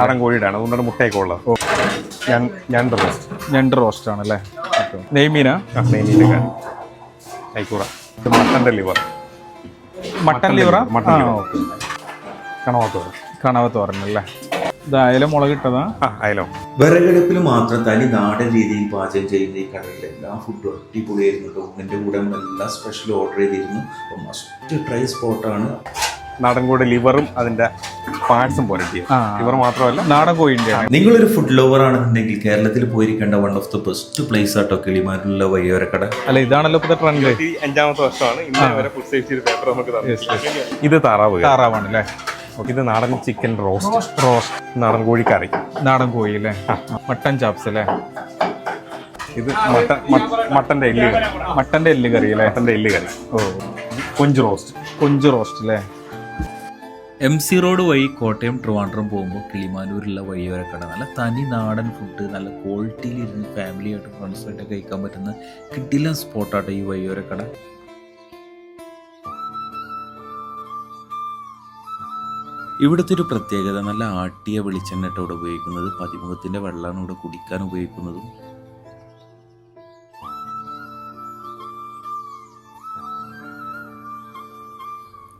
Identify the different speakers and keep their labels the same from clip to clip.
Speaker 1: നാടൻ കോഴിയുടെ ആണ് അതുകൊണ്ടാണ് മുട്ടയൊക്കെ ഉള്ളത്. ഞാൻ ഞണ്ട് റോസ്റ്റ്
Speaker 2: ഞണ്ട് റോസ്റ്റ് ആണ് അല്ലേ നെയ്മീന?
Speaker 1: നെയ്മീന്റെ കൈക്കൂറ. ഇത് മട്ടന്റെ ലിവർ
Speaker 2: മട്ടൻ ലിവറ
Speaker 1: മട്ടൻ കണവത്തോറ്
Speaker 2: കണവ തോരനല്ലേ ഇത് അയല മുളക് ഇട്ടതാ?
Speaker 1: അയലോ.
Speaker 3: വിറകടുപ്പിൽ മാത്രം തനി നാടൻ രീതിയിൽ പാചകം ചെയ്യുന്ന ഈ കടയിൽ എല്ലാ ഫുഡും അടിപൊളിയായിരുന്നു കേട്ടോ. എന്റെ കൂടെ എല്ലാം സ്പെഷ്യൽ ഓർഡർ ചെയ്തിരുന്നു. അപ്പോൾ മസ്റ്റ് ട്രൈ സ്പോട്ടാണ്
Speaker 1: നാടൻ കോഴി ലിവറും അതിന്റെ പാർട്സും
Speaker 2: പോലെ.
Speaker 1: ലിവർ മാത്രമല്ല.
Speaker 2: നാടൻ കോഴിന്റെ
Speaker 3: നിങ്ങളൊരു ഫുഡ് ലവർ ആണെന്നുണ്ടെങ്കിൽ കേരളത്തിൽ പോയിരിക്കേണ്ട one of the best place ആട്ടോ കിളിമാനുള്ള കട
Speaker 2: അല്ല ഇതാണല്ലോ ഇപ്പോഴത്തെ ട്രെൻഡ്
Speaker 1: അഞ്ചാമത്തെ വർഷമാണ്. വരെ ഫുഡ് സേഫ്റ്റി പേപ്പർ നമുക്ക്. ഇത് താറാവ്.
Speaker 2: താറാവാണ് അല്ലേ?
Speaker 1: ഇത് നാടൻ ചിക്കൻ റോസ്റ്റ്
Speaker 2: റോസ്റ്റ്
Speaker 1: നാടൻ കോഴി കറി.
Speaker 2: നാടൻ കോഴി അല്ലേ? മട്ടൻ ചാപ്സ് അല്ലേ?
Speaker 1: ഇത് മട്ടൻ മട്ടന്റെ മട്ടന്റെ എല്ല് കറി.
Speaker 2: മട്ടന്റെ എല്ല് കറി അല്ലേ?
Speaker 1: മട്ടന്റെ എല്ല് കറി.
Speaker 2: ഓ.
Speaker 1: കൊഞ്ച് റോസ്റ്റ്
Speaker 2: കൊഞ്ച് റോസ്റ്റ് അല്ലേ?
Speaker 4: എം സി റോഡ് വഴി കോട്ടയം ട്രിവാൻഡ്രം പോകുമ്പോൾ കിളിമാനൂരുള്ള വഴിയോരക്കട നല്ല തനി നാടൻ ഫുഡ് നല്ല ക്വാളിറ്റിയിൽ ഇരുന്ന് ഫാമിലിയായിട്ട് ഫ്രണ്ട്സായിട്ട് കഴിക്കാൻ പറ്റുന്ന കിട്ടില്ല സ്പോട്ടാട്ടോ ഈ വഴിയോരക്കട ഇവിടുത്തെ ഒരു പ്രത്യേകത നല്ല ആട്ടിയ വെളിച്ചെണ്ണ ഇട്ട് ഇവിടെ ഉപയോഗിക്കുന്നത് പതിമുഖത്തിന്റെ വെള്ളമാണ് ഇവിടെ കുടിക്കാൻ ഉപയോഗിക്കുന്നതും.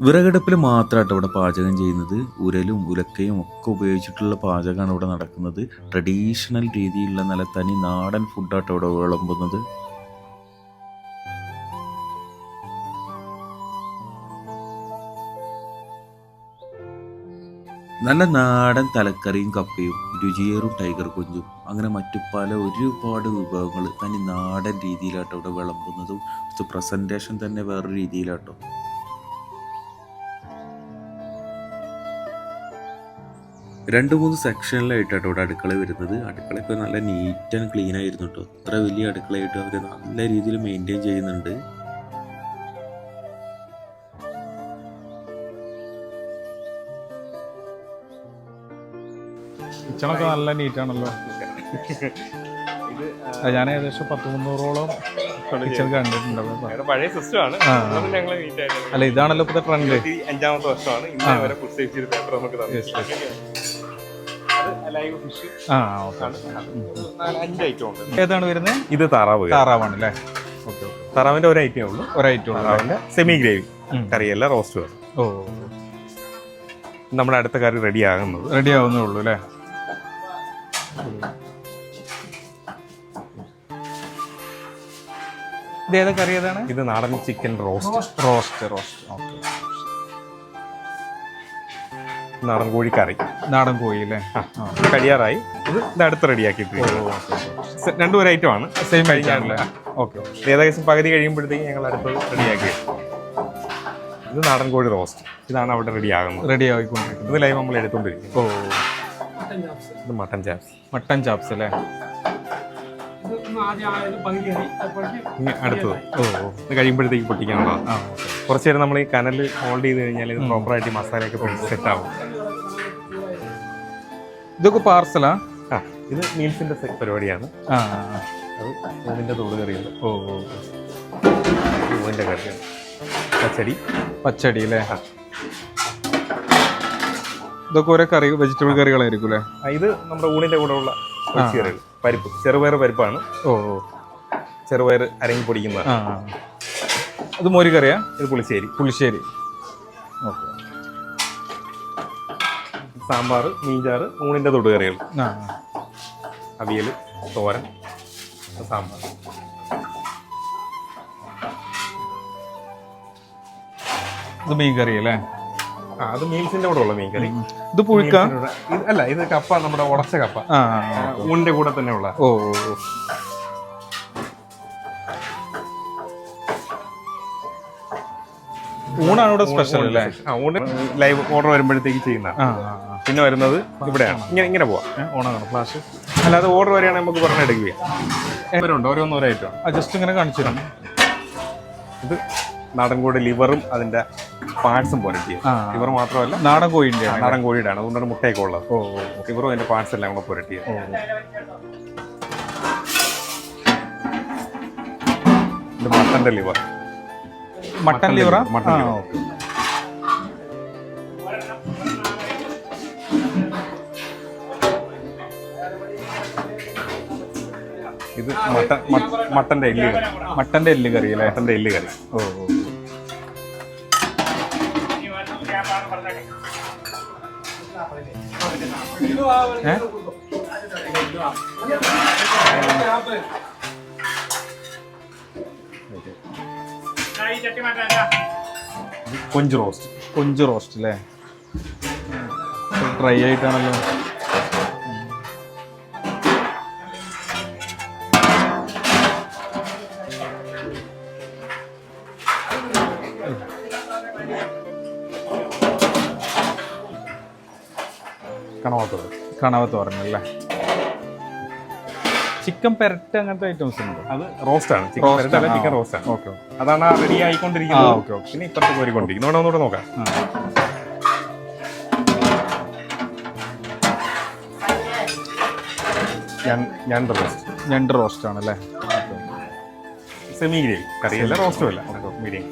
Speaker 4: വിറകടുപ്പിൽ മാത്രമായിട്ട് ഇവിടെ പാചകം ചെയ്യുന്നത് ഉരലും ഉലക്കയും ഒക്കെ ഉപയോഗിച്ചിട്ടുള്ള പാചകമാണ് ഇവിടെ നടക്കുന്നത്. ട്രഡീഷണൽ രീതിയിലുള്ള നല്ല തനി നാടൻ ഫുഡായിട്ട് ഇവിടെ വിളമ്പുന്നത്. നല്ല നാടൻ തലക്കറിയും കപ്പയും രുചിയേറും ടൈഗർ കൊഞ്ചും അങ്ങനെ മറ്റു പല ഒരുപാട് വിഭവങ്ങൾ തനി നാടൻ രീതിയിലാട്ടോ ഇവിടെ വിളമ്പുന്നതും പ്രസന്റേഷൻ തന്നെ വേറൊരു രീതിയിലാട്ടോ. രണ്ട് മൂന്ന് സെക്ഷനിലായിട്ടാണ് ഇവിടെ അടുക്കള വരുന്നത്. അടുക്കളയൊക്കെ നല്ല നീറ്റ് ആൻഡ് ക്ലീൻ ആയിരുന്നു കേട്ടോ അത്ര വലിയ അടുക്കളയായിട്ട് അവർ നല്ല രീതിയിൽ മെയിന്റെയിൻ ചെയ്യുന്നുണ്ട്.
Speaker 2: കിച്ചണൊക്കെ നല്ല നീറ്റാണല്ലോ ഞാൻ ഏകദേശം പത്ത് മുന്നൂറോളം കിച്ചൺ
Speaker 1: കണ്ടിട്ടുണ്ടല്ലോ പഴയ
Speaker 2: അല്ല ഇതാണല്ലോ ഇപ്പോഴത്തെ ട്രെൻഡ്
Speaker 1: അഞ്ചാമത്തെ വർഷമാണ്. ഇന്ന് വരെ ഫുഡ് സേഫ്റ്റി പേപ്പർ നമുക്ക് ലൈവ് ഫിഷ്
Speaker 2: ആ
Speaker 1: അഞ്ച് ഐറ്റം ഉണ്ട്.
Speaker 2: ഏതാണ് വരുന്നത്?
Speaker 1: ഇത് താറാവ്.
Speaker 2: താറാവാണ് അല്ലേ? ഓക്കെ
Speaker 1: താറാവിന്റെ ഒരു ഐറ്റമേ ഉള്ളൂ.
Speaker 2: ഒരു ഐറ്റം
Speaker 1: താറാവിന്റെ സെമി ഗ്രേവി കറിയല്ല റോസ്റ്റ് കറി.
Speaker 2: ഓ.
Speaker 1: നമ്മുടെ അടുത്ത കറി റെഡി ആകുന്നത്
Speaker 2: റെഡി ആവുന്നേ ഉള്ളൂ അല്ലേ? ഇത് ഏതാ കറി ഏതാണ്?
Speaker 1: ഇത് നാടൻ chicken roast
Speaker 2: roast roast. Okay.
Speaker 1: നാടൻ കോഴി കറി.
Speaker 2: നാടൻ കോഴി അല്ലേ?
Speaker 1: ഇത് കഴിയാറായി. ഇത് ഇത് അടുത്ത് റെഡിയാക്കിയിട്ട് രണ്ടും ഒരു ഐറ്റം ആണ്.
Speaker 2: സെയിം
Speaker 1: കഴിഞ്ഞാണല്ലേ
Speaker 2: ഓക്കെ
Speaker 1: ഏകദേശം പകുതി കഴിയുമ്പോഴത്തേക്ക് ഞങ്ങൾ അടുത്തത് റെഡിയാക്കി ഇത് നാടൻ കോഴി റോസ്റ്റ് ഇതാണ് അവിടെ റെഡി ആകുന്നത്.
Speaker 2: റെഡി ആയിക്കൊണ്ടിരിക്കുന്നത്.
Speaker 1: ഇത് ലൈവ് നമ്മൾ എടുത്തുകൊണ്ടിരിക്കും
Speaker 2: ഓ
Speaker 1: ഇത് മട്ടൻ ചാപ്സ്
Speaker 2: മട്ടൻ ചാപ്സ് അല്ലേ?
Speaker 1: അടുത്തത്.
Speaker 2: ഓ
Speaker 1: ഇത് കഴിയുമ്പോഴത്തേക്ക് പൊട്ടിക്കാനുള്ളതാണ്. കുറച്ച് നേരം നമ്മൾ ഈ കനൽ ഹോൾഡ് ചെയ്ത് കഴിഞ്ഞാൽ ഇത് പ്രോപ്പറായിട്ട് മസാലയൊക്കെ സെറ്റ് ആവും.
Speaker 2: ഇതൊക്കെ പാർസലാ
Speaker 1: ആ? ഇത് മീൽസിന്റെ പരിപാടിയാണ്.
Speaker 2: ആ
Speaker 1: അത് ഊണിന്റെ തോട് കറിയുണ്ട്.
Speaker 2: ഓ
Speaker 1: കറിയാണ്. പച്ചടി.
Speaker 2: പച്ചടി അല്ലേ? ഇതൊക്കെ ഓരോ കറി വെജിറ്റബിൾ കറികളായിരിക്കും അല്ലേ
Speaker 1: ഇത് നമ്മുടെ ഊണിന്റെ കൂടെ ഉള്ള കറികൾ. പരിപ്പ്. ചെറുപയർ പരിപ്പാണ്.
Speaker 2: ഓ ഓ.
Speaker 1: ചെറുപയർ അരങ്ങി പൊടിക്കുന്നത്
Speaker 2: ആ. അത് മോര് കറിയാ
Speaker 1: ഇത് പുളിശ്ശേരി.
Speaker 2: പുളിശ്ശേരി. ഓക്കെ.
Speaker 1: സാമ്പാർ മീൻചാറ് ഊണിന്റെ തൊടുകറികൾ.
Speaker 2: ആ.
Speaker 1: അവിയൽ തോരൻ സാമ്പാർ.
Speaker 2: ഇത് മീൻ കറി അല്ലേ?
Speaker 1: ആ അത് മീൽസിന്റെ കൂടെ ഉള്ള മീൻ കറി
Speaker 2: ഇത് പുഴുക്ക?
Speaker 1: അല്ല ഇത് കപ്പ നമ്മുടെ ഉടച്ച കപ്പ. ഊണിന്റെ കൂടെ തന്നെ ഉള്ള.
Speaker 2: ഓ. ഊണാണ് ഇവിടെ സ്പെഷ്യൽ അല്ലേ?
Speaker 1: ഊണ് ലൈവ് ഓർഡർ വരുമ്പോഴത്തേക്ക് ചെയ്യുന്ന. പിന്നെ വരുന്നത് ഇവിടെയാണ്. ഇങ്ങനെ ഇങ്ങനെ പോവാം.
Speaker 2: ഓണാണ് ഫ്ലാഷ്
Speaker 1: അല്ലാതെ ഓർഡർ വരികയാണെങ്കിൽ നമുക്ക് പറഞ്ഞെടുക്കുക ഇവരുണ്ട് ഓരോന്നും ഓരോ
Speaker 2: ജസ്റ്റ് ഇങ്ങനെ കാണിച്ചു തരാം.
Speaker 1: ഇത് നാടൻ കോഴി ലിവറും അതിന്റെ പാർട്സും പോലെ
Speaker 2: ചെയ്യും
Speaker 1: ലിവർ മാത്രമല്ല
Speaker 2: നാടൻ കോഴിന്റെ
Speaker 1: നാടൻ കോഴിയുടെ ആണ് അതുകൊണ്ടാണ് മുട്ടയൊക്കെ ഉള്ളത്.
Speaker 2: ഓ ഓ. ഓ.
Speaker 1: ലിവറും അതിന്റെ പാർട്സ് എല്ലാം കൂടെ പുരട്ടിയത്
Speaker 2: ഓ.
Speaker 1: ഇത് മട്ടന്റെ ലിവർ.
Speaker 2: മട്ടൻ ലിവർ
Speaker 1: മട്ടൻ ഇത് മട്ടൻ മട്ടന്റെ എല്ല് കറി.
Speaker 2: മട്ടന്റെ എല്ല് കറി അല്ലേ?
Speaker 1: മട്ടന്റെ എല്ല് കറി.
Speaker 2: ഓ ഓ. ഏ?
Speaker 1: കൊഞ്ച് റോസ്റ്റ്.
Speaker 2: കൊഞ്ച് റോസ്റ്റ് അല്ലേ ഡ്രൈ ആയിട്ടാണല്ലോ.
Speaker 1: കണവാത്തത്
Speaker 2: കണവ തോരനല്ലേ ചിക്കൻ പെരട്ട് അങ്ങനത്തെ ഐറ്റംസ് ഉണ്ട്.
Speaker 1: അത് റോസ്റ്റ് ആണ്. ചിക്കൻ പെരട്ട്
Speaker 2: അല്ല
Speaker 1: ചിക്കൻ റോസ്റ്റ് ആണ്.
Speaker 2: ഓക്കെ
Speaker 1: അതാണ് റെഡി ആയിക്കൊണ്ടിരിക്കുന്നത്.
Speaker 2: ഓക്കെ ഓക്കേ, ഇനി
Speaker 1: പിന്നെ ഇപ്പുറത്ത് കോരിക്കൊണ്ടിരിക്കുന്നു. ഇവിടെ ഒന്നുകൂടെ നോക്കാം? ഞാൻ റോസ്റ്റ്
Speaker 2: ഞണ്ട് റോസ്റ്റ് ആണല്ലേ
Speaker 1: സെമി ഗ്രേവി കറിയല്ല റോസ്റ്റും അല്ല. മീഡിയം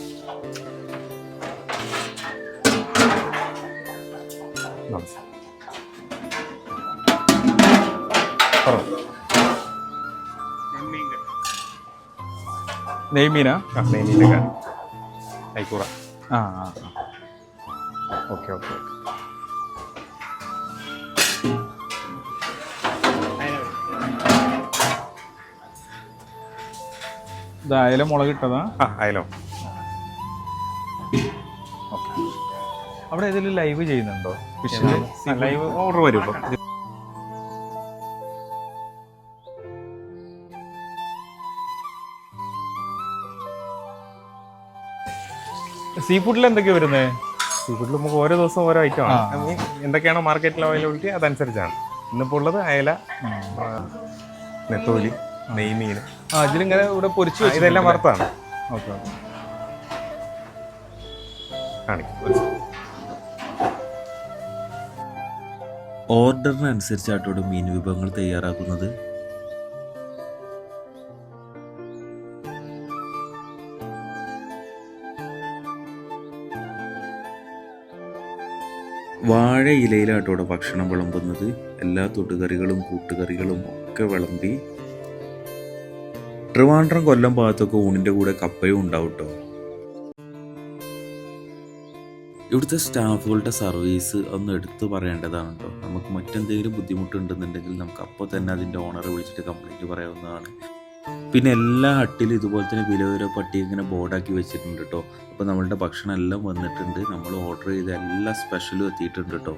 Speaker 1: നമസ്കാരം
Speaker 2: നെയ്മീനാ?
Speaker 1: ആ നെയ്മീന്റെ കറി ഐക്കൂറ
Speaker 2: ആ ആ ഓക്കെ ഓക്കെ അയല മുളക് ഇട്ടതാ
Speaker 1: ആ അയലോ.
Speaker 2: ഓക്കെ. അവിടെ ഏതെങ്കിലും ലൈവ് ചെയ്യുന്നുണ്ടോ?
Speaker 1: ലൈവ് ഓർഡർ വരും
Speaker 2: സീ ഫുഡിൽ എന്തൊക്കെയാ വരുന്നത്
Speaker 1: സീ ഫുഡിൽ നമുക്ക് ഓരോ ദിവസം ഓരോ ഐറ്റം ആണ്. എന്തൊക്കെയാണോ മാർക്കറ്റിൽ അവൈലബിലിറ്റി അതനുസരിച്ചാണ്. ഇന്നിപ്പോൾ ഉള്ളത് അയല നെത്തോലി നെയ്മീൻ
Speaker 2: ആ ഇതിലിങ്ങനെ ഇവിടെ പൊരിച്ചു
Speaker 1: ഇതെല്ലാം വറുത്താണ്.
Speaker 2: ഓക്കെ
Speaker 1: കാണിക്കും.
Speaker 4: ഓർഡറിനനുസരിച്ചായിട്ടോട് മീൻ വിഭവങ്ങൾ തയ്യാറാക്കുന്നത്? വാഴ ഇവിടെ ഭക്ഷണം വിളമ്പുന്നത്. എല്ലാ തൊട്ടുകറികളും കൂട്ടുകറികളും ഒക്കെ വിളമ്പി. ട്രിവാൻഡ്രം കൊല്ലം ഭാഗത്തൊക്കെ ഊണിന്റെ കൂടെ കപ്പയും ഉണ്ടാവും കേട്ടോ ഇവിടുത്തെ സ്റ്റാഫുകളുടെ സർവീസ് ഒന്ന് എടുത്തു പറയേണ്ടതാണ് കേട്ടോ നമുക്ക് മറ്റെന്തെങ്കിലും ബുദ്ധിമുട്ടുണ്ടെന്നുണ്ടെങ്കിൽ നമുക്ക് അപ്പോൾ തന്നെ അതിന്റെ ഓണറെ വിളിച്ചിട്ട് കംപ്ലൈന്റ് പറയാവുന്നതാണ്. പിന്നെ എല്ലാ ഹട്ടിലും ഇതുപോലെ തന്നെ വില വില പട്ടിക ഇങ്ങനെ ബോർഡാക്കി വെച്ചിട്ടുണ്ട് കേട്ടോ അപ്പോൾ നമ്മളുടെ ഭക്ഷണം എല്ലാം വന്നിട്ടുണ്ട്. നമ്മൾ ഓർഡർ ചെയ്ത എല്ലാ സ്പെഷ്യലും എത്തിയിട്ടുണ്ട് കേട്ടോ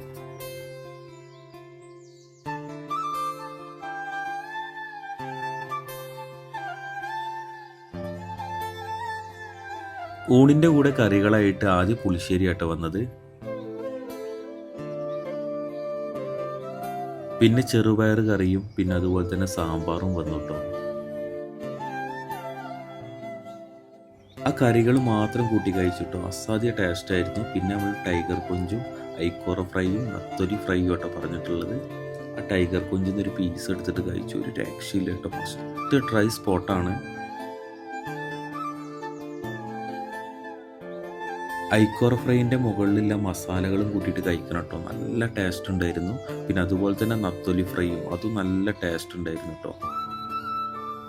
Speaker 4: ഊണിന്റെ കൂടെ കറികളായിട്ട് ആദ്യം പുളിശ്ശേരി ആട്ടോ വന്നത്. പിന്നെ ചെറുപയർ കറിയും പിന്നെ അതുപോലെ തന്നെ സാമ്പാറും വന്നു കേട്ടോ കറികൾ മാത്രം കൂട്ടി കഴിച്ചിട്ടോ. അസാധ്യ ടേസ്റ്റ് ആയിരുന്നു. പിന്നെ നമ്മൾ ടൈഗർ കൊഞ്ചും ഐക്കോറ ഫ്രൈയും നത്തൊലി ഫ്രൈയും കേട്ടോ പറഞ്ഞിട്ടുള്ളത്. ആ ടൈഗർ കൊഞ്ചിന്ന് ഒരു പീസ് എടുത്തിട്ട് കഴിച്ചു. ഒരു രക്ഷയില്ല കേട്ടോ. ഫസ്റ്റ് ട്രൈ സ്പോട്ടാണ് ഐക്കോറ ഫ്രൈന്റെ മുകളിലുള്ള മസാലകളും കൂട്ടിയിട്ട് കഴിക്കണം കേട്ടോ. നല്ല ടേസ്റ്റ് ഉണ്ടായിരുന്നു. പിന്നെ അതുപോലെ തന്നെ നത്തൊലി ഫ്രൈയും അതും നല്ല ടേസ്റ്റ് ഉണ്ടായിരുന്നു കേട്ടോ.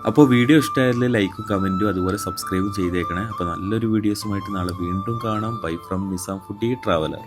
Speaker 4: അപ്പോൾ വീഡിയോ ഇഷ്ടമായാലും ലൈക്കും കമന്റും അതുപോലെ സബ്സ്ക്രൈബും ചെയ്തേക്കണേ. അപ്പോൾ നല്ലൊരു വീഡിയോസുമായിട്ട് നാളെ വീണ്ടും കാണാം. Bye from Nizam foodie traveller